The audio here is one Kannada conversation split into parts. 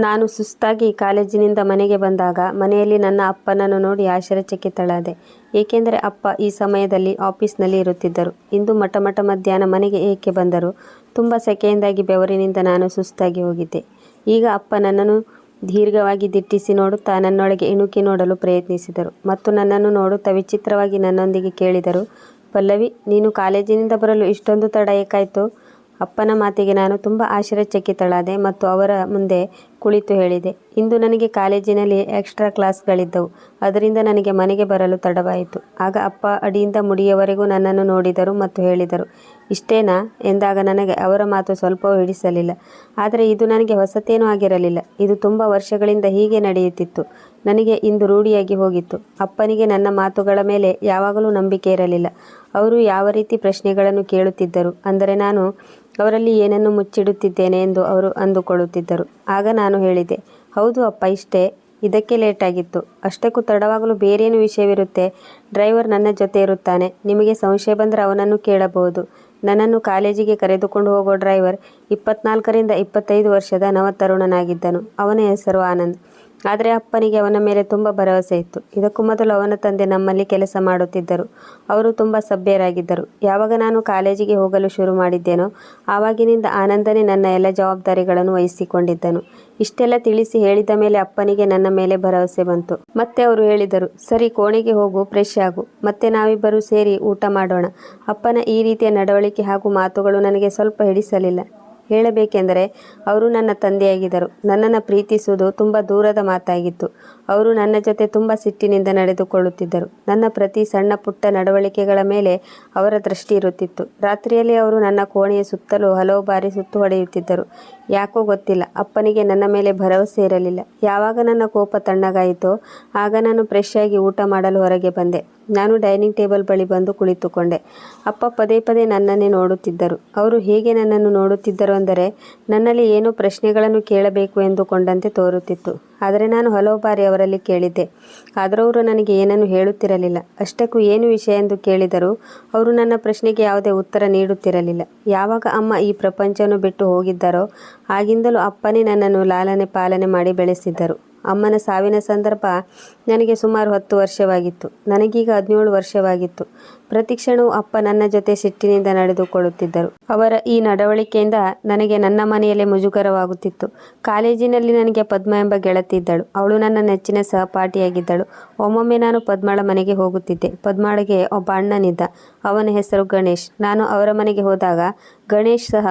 ನಾನು ಸುಸ್ತಾಗಿ ಕಾಲೇಜಿನಿಂದ ಮನೆಗೆ ಬಂದಾಗ ಮನೆಯಲ್ಲಿ ನನ್ನ ಅಪ್ಪನನ್ನು ನೋಡಿ ಆಶ್ಚರ್ಯಚಕಿತಳಾದೆ. ಏಕೆಂದರೆ ಅಪ್ಪ ಈ ಸಮಯದಲ್ಲಿ ಆಫೀಸ್ನಲ್ಲಿ ಇರುತ್ತಿದ್ದರು. ಇಂದು ಮಟ ಮಟ ಮಧ್ಯಾಹ್ನ ಮನೆಗೆ ಏಕೆ ಬಂದರು? ತುಂಬ ಸೆಕೆಯಿಂದಾಗಿ ಬೆವರಿನಿಂದ ನಾನು ಸುಸ್ತಾಗಿ ಹೋಗಿದ್ದೆ. ಈಗ ಅಪ್ಪ ನನ್ನನ್ನು ದೀರ್ಘವಾಗಿ ದಿಟ್ಟಿಸಿ ನೋಡುತ್ತಾ ನನ್ನೊಳಗೆ ಇಣುಕಿ ನೋಡಲು ಪ್ರಯತ್ನಿಸಿದರು ಮತ್ತು ನನ್ನನ್ನು ನೋಡುತ್ತಾ ವಿಚಿತ್ರವಾಗಿ ನನ್ನೊಂದಿಗೆ ಕೇಳಿದರು, ಪಲ್ಲವಿ, ನೀನು ಕಾಲೇಜಿನಿಂದ ಬರಲು ಇಷ್ಟೊಂದು ತಡ ಏಕಾಯಿತು? ಅಪ್ಪನ ಮಾತಿಗೆ ನಾನು ತುಂಬ ಆಶ್ಚರ್ಯಚಕಿತಳಾದೆ ಮತ್ತು ಅವರ ಮುಂದೆ ಕುಳಿತು ಹೇಳಿದೆ. ಇಂದು ನನಗೆ ಕಾಲೇಜಿನಲ್ಲಿ ಎಕ್ಸ್ಟ್ರಾ ಕ್ಲಾಸ್ಗಳಿದ್ದವು. ಅದರಿಂದ ನನಗೆ ಮನೆಗೆ ಬರಲು ತಡವಾಯಿತು. ಆಗ ಅಪ್ಪ ಅಡಿಯಿಂದ ಮುಡಿಯವರೆಗೂ ನನ್ನನ್ನು ನೋಡಿದರು ಮತ್ತು ಹೇಳಿದರು, ಇಷ್ಟೇನಾ? ಎಂದಾಗ ನನಗೆ ಅವರ ಮಾತು ಸ್ವಲ್ಪವೂ ಹಿಡಿಸಲಿಲ್ಲ. ಆದರೆ ಇದು ನನಗೆ ಹೊಸತೇನೂ ಆಗಿರಲಿಲ್ಲ. ಇದು ತುಂಬ ವರ್ಷಗಳಿಂದ ಹೀಗೆ ನಡೆಯುತ್ತಿತ್ತು. ನನಗೆ ಇಂದು ರೂಢಿಯಾಗಿ ಹೋಗಿತ್ತು. ಅಪ್ಪನಿಗೆ ನನ್ನ ಮಾತುಗಳ ಮೇಲೆ ಯಾವಾಗಲೂ ನಂಬಿಕೆ ಇರಲಿಲ್ಲ. ಅವರು ಯಾವ ರೀತಿ ಪ್ರಶ್ನೆಗಳನ್ನು ಕೇಳುತ್ತಿದ್ದರು ಅಂದರೆ ನಾನು ಅವರಲ್ಲಿ ಏನನ್ನು ಮುಚ್ಚಿಡುತ್ತಿದ್ದೇನೆ ಎಂದು ಅವರು ಅಂದುಕೊಳ್ಳುತ್ತಿದ್ದರು. ಆಗ ನಾನು ಹೇಳಿದೆ. ಹೌದು ಅಪ್ಪ, ಇಷ್ಟೇ. ಇದಕ್ಕೆ ಲೇಟಾಗಿತ್ತು ಅಷ್ಟಕ್ಕೂ ತಡವಾಗಲು ಬೇರೇನು ವಿಷಯವಿರುತ್ತೆ? ಡ್ರೈವರ್ ನನ್ನ ಜೊತೆ ಇರುತ್ತಾನೆ. ನಿಮಗೆ ಸಂಶಯ ಬಂದರೆ ಅವನನ್ನು ಕೇಳಬಹುದು. ನನ್ನನ್ನು ಕಾಲೇಜಿಗೆ ಕರೆದುಕೊಂಡು ಹೋಗೋ ಡ್ರೈವರ್ ಇಪ್ಪತ್ನಾಲ್ಕರಿಂದ ಇಪ್ಪತ್ತೈದು ವರ್ಷದ ನವತರುಣನಾಗಿದ್ದನು. ಅವನ ಹೆಸರು ಆನಂದ್. ಆದರೆ ಅಪ್ಪನಿಗೆ ಅವನ ಮೇಲೆ ತುಂಬ ಭರವಸೆ ಇತ್ತು. ಇದಕ್ಕೂ ಮೊದಲು ಅವನ ತಂದೆ ನಮ್ಮಲ್ಲಿ ಕೆಲಸ ಮಾಡುತ್ತಿದ್ದರು. ಅವರು ತುಂಬ ಸಭ್ಯರಾಗಿದ್ದರು. ಯಾವಾಗ ನಾನು ಕಾಲೇಜಿಗೆ ಹೋಗಲು ಶುರು ಮಾಡಿದ್ದೇನೋ, ಆವಾಗಿನಿಂದ ಆನಂದನೇ ನನ್ನ ಎಲ್ಲ ಜವಾಬ್ದಾರಿಗಳನ್ನು ವಹಿಸಿಕೊಂಡಿದ್ದನು. ಇಷ್ಟೆಲ್ಲ ತಿಳಿಸಿ ಹೇಳಿದ ಮೇಲೆ ಅಪ್ಪನಿಗೆ ನನ್ನ ಮೇಲೆ ಭರವಸೆ ಬಂತು. ಮತ್ತೆ ಅವರು ಹೇಳಿದರು, ಸರಿ, ಕೋಣೆಗೆ ಹೋಗು ಫ್ರೆಶ್ ಆಗು. ಮತ್ತೆ ನಾವಿಬ್ಬರು ಸೇರಿ ಊಟ ಮಾಡೋಣ. ಅಪ್ಪನ ಈ ರೀತಿಯ ನಡವಳಿಕೆ ಹಾಗೂ ಮಾತುಗಳು ನನಗೆ ಸ್ವಲ್ಪ ಹಿಡಿಸಲಿಲ್ಲ. ಹೇಳಬೇಕೆಂದರೆ ಅವರು ನನ್ನ ತಂದೆಯಾಗಿದ್ದರು. ನನ್ನನ್ನು ಪ್ರೀತಿಸುವುದು ತುಂಬ ದೂರದ ಮಾತಾಗಿತ್ತು. ಅವರು ನನ್ನ ಜೊತೆ ತುಂಬ ಸಿಟ್ಟಿನಿಂದ ನಡೆದುಕೊಳ್ಳುತ್ತಿದ್ದರು. ನನ್ನ ಪ್ರತಿ ಸಣ್ಣ ಪುಟ್ಟ ನಡವಳಿಕೆಗಳ ಮೇಲೆ ಅವರ ದೃಷ್ಟಿ ಇರುತ್ತಿತ್ತು. ರಾತ್ರಿಯಲ್ಲಿ ಅವರು ನನ್ನ ಕೋಣೆಯ ಸುತ್ತಲೂ ಹಲವು ಬಾರಿ ಸುತ್ತು ಹೊಡೆಯುತ್ತಿದ್ದರು. ಯಾಕೋ ಗೊತ್ತಿಲ್ಲ, ಅಪ್ಪನಿಗೆ ನನ್ನ ಮೇಲೆ ಭರವಸೆ ಇರಲಿಲ್ಲ. ಯಾವಾಗ ನನ್ನ ಕೋಪ ತಣ್ಣಗಾಯಿತೋ ಆಗ ನಾನು ಫ್ರೆಶ್ ಆಗಿ ಊಟ ಮಾಡಲು ಹೊರಗೆ ಬಂದೆ. ನಾನು ಡೈನಿಂಗ್ ಟೇಬಲ್ ಬಳಿ ಬಂದು ಕುಳಿತುಕೊಂಡೆ. ಅಪ್ಪ ಪದೇ ಪದೇ ನನ್ನನ್ನೇ ನೋಡುತ್ತಿದ್ದರು. ಅವರು ಹೇಗೆ ನನ್ನನ್ನು ನೋಡುತ್ತಿದ್ದರು ಅಂದರೆ, ನನ್ನಲ್ಲಿ ಏನೋ ಪ್ರಶ್ನೆಗಳನ್ನು ಕೇಳಬೇಕು ಎಂದುಕೊಂಡಂತೆ ತೋರುತ್ತಿತ್ತು. ಆದರೆ ನಾನು ಹಲವು ಬಾರಿ ಅವರಲ್ಲಿ ಕೇಳಿದ್ದೆ. ಆದರೂ ಅವರು ನನಗೆ ಏನನ್ನು ಹೇಳುತ್ತಿರಲಿಲ್ಲ. ಅಷ್ಟಕ್ಕೂ ಏನು ವಿಷಯ ಎಂದು ಕೇಳಿದರೂ, ಅವರು ನನ್ನ ಪ್ರಶ್ನೆಗೆ ಯಾವುದೇ ಉತ್ತರ ನೀಡುತ್ತಿರಲಿಲ್ಲ. ಯಾವಾಗ ಅಮ್ಮ ಈ ಪ್ರಪಂಚವನ್ನು ಬಿಟ್ಟು ಹೋಗಿದ್ದರೋ, ಆಗಿಂದಲೂ ಅಪ್ಪನೇ ನನ್ನನ್ನು ಲಾಲನೆ ಪಾಲನೆ ಮಾಡಿ ಬೆಳೆಸಿದ್ದರು. ಅಮ್ಮನ ಸಾವಿನ ಸಂದರ್ಭ ನನಗೆ ಸುಮಾರು ಹತ್ತು ವರ್ಷವಾಗಿತ್ತು. ನನಗೀಗ ಹದಿನೇಳು ವರ್ಷವಾಗಿತ್ತು. ಪ್ರತಿ ಕ್ಷಣವೂ ಅಪ್ಪ ನನ್ನ ಜೊತೆ ಸಿಟ್ಟಿನಿಂದ ನಡೆದುಕೊಳ್ಳುತ್ತಿದ್ದರು. ಅವರ ಈ ನಡವಳಿಕೆಯಿಂದ ನನಗೆ ನನ್ನ ಮನೆಯಲ್ಲೇ ಮುಜುಗರವಾಗುತ್ತಿತ್ತು. ಕಾಲೇಜಿನಲ್ಲಿ ನನಗೆ ಪದ್ಮ ಎಂಬ ಗೆಳತಿ ಇದ್ದಳು. ಅವಳು ನನ್ನ ನೆಚ್ಚಿನ ಸಹಪಾಠಿಯಾಗಿದ್ದಳು. ಒಮ್ಮೊಮ್ಮೆ ನಾನು ಪದ್ಮಳ ಮನೆಗೆ ಹೋಗುತ್ತಿದ್ದೆ. ಪದ್ಮಳಿಗೆ ಒಬ್ಬ ಅಣ್ಣನಿದ್ದ. ಅವನ ಹೆಸರು ಗಣೇಶ್. ನಾನು ಅವರ ಮನೆಗೆ ಹೋದಾಗ ಗಣೇಶ್ ಸಹ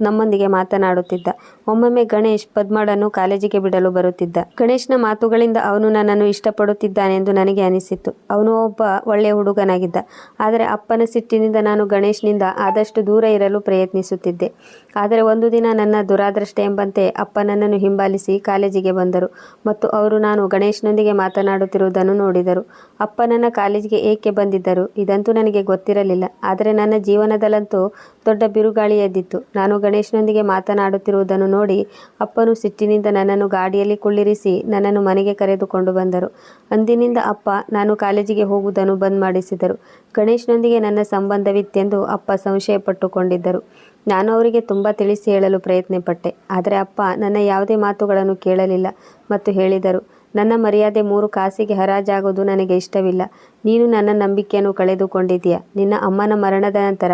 ನಮ್ಮೊಂದಿಗೆ ಮಾತನಾಡುತ್ತಿದ್ದ. ಒಮ್ಮೊಮ್ಮೆ ಗಣೇಶ್ ಪದ್ಮಳನ್ನು ಕಾಲೇಜಿಗೆ ಬಿಡಲು ಬರುತ್ತಿದ್ದ. ಗಣೇಶ್ನ ಮಾತುಗಳಿಂದ ಅವನು ನನ್ನನ್ನು ಇಷ್ಟಪಡುತ್ತಿದ್ದಾನೆಂದು ನನಗೆ ಅನಿಸಿತ್ತು. ಅವನು ಒಬ್ಬ ಒಳ್ಳೆಯ ಹುಡುಗನಾಗಿದ್ದ. ಆದರೆ ಅಪ್ಪನ ಸಿಟ್ಟಿನಿಂದ ನಾನು ಗಣೇಶ್ನಿಂದ ಆದಷ್ಟು ದೂರ ಇರಲು ಪ್ರಯತ್ನಿಸುತ್ತಿದ್ದೆ. ಆದರೆ ಒಂದು ದಿನ ನನ್ನ ದುರಾದೃಷ್ಟ ಎಂಬಂತೆ ಅಪ್ಪ ನನ್ನನ್ನು ಹಿಂಬಾಲಿಸಿ ಕಾಲೇಜಿಗೆ ಬಂದರು ಮತ್ತು ಅವರು ನಾನು ಗಣೇಶ್ನೊಂದಿಗೆ ಮಾತನಾಡುತ್ತಿರುವುದನ್ನು ನೋಡಿದರು. ಅಪ್ಪ ನನ್ನ ಕಾಲೇಜಿಗೆ ಏಕೆ ಬಂದಿದ್ದರು? ಇದಂತೂ ನನಗೆ ಗೊತ್ತಿರಲಿಲ್ಲ. ಆದರೆ ನನ್ನ ಜೀವನದಲ್ಲಂತೂ ದೊಡ್ಡ ಬಿರುಗಾಳಿ ಎದ್ದಿತ್ತು. ನಾನು ಗಣೇಶ್ನೊಂದಿಗೆ ಮಾತನಾಡುತ್ತಿರುವುದನ್ನು ನೋಡಿ ಅಪ್ಪನು ಸಿಟ್ಟಿನಿಂದ ನನ್ನನ್ನು ಗಾಡಿಯಲ್ಲಿ ಕುಳ್ಳಿರಿಸಿ ನನ್ನನ್ನು ಮನೆಗೆ ಕರೆದುಕೊಂಡು ಬಂದರು. ಅಂದಿನಿಂದ ಅಪ್ಪ ನಾನು ಕಾಲೇಜಿಗೆ ಹೋಗುವುದನ್ನು ಬಂದ್ ಮಾಡಿಸಿದರು. ಗಣೇಶನೊಂದಿಗೆ ನನ್ನ ಸಂಬಂಧವಿತ್ತೆಂದು ಅಪ್ಪ ಸಂಶಯಪಟ್ಟುಕೊಂಡಿದ್ದರು. ನಾನು ಅವರಿಗೆ ತುಂಬ ತಿಳಿಸಿ ಹೇಳಲು ಪ್ರಯತ್ನಪಟ್ಟೆ. ಆದರೆ ಅಪ್ಪ ನನ್ನ ಯಾವುದೇ ಮಾತುಗಳನ್ನು ಕೇಳಲಿಲ್ಲ ಮತ್ತು ಹೇಳಿದರು, ನನ್ನ ಮರ್ಯಾದೆ ಮೂರು ಕಾಸಿಗೆ ಹರಾಜಾಗೋದು ನನಗೆ ಇಷ್ಟವಿಲ್ಲ. ನೀನು ನನ್ನ ನಂಬಿಕೆಯನ್ನು ಕಳೆದುಕೊಂಡಿದ್ದೀಯ? ನಿನ್ನ ಅಮ್ಮನ ಮರಣದ ನಂತರ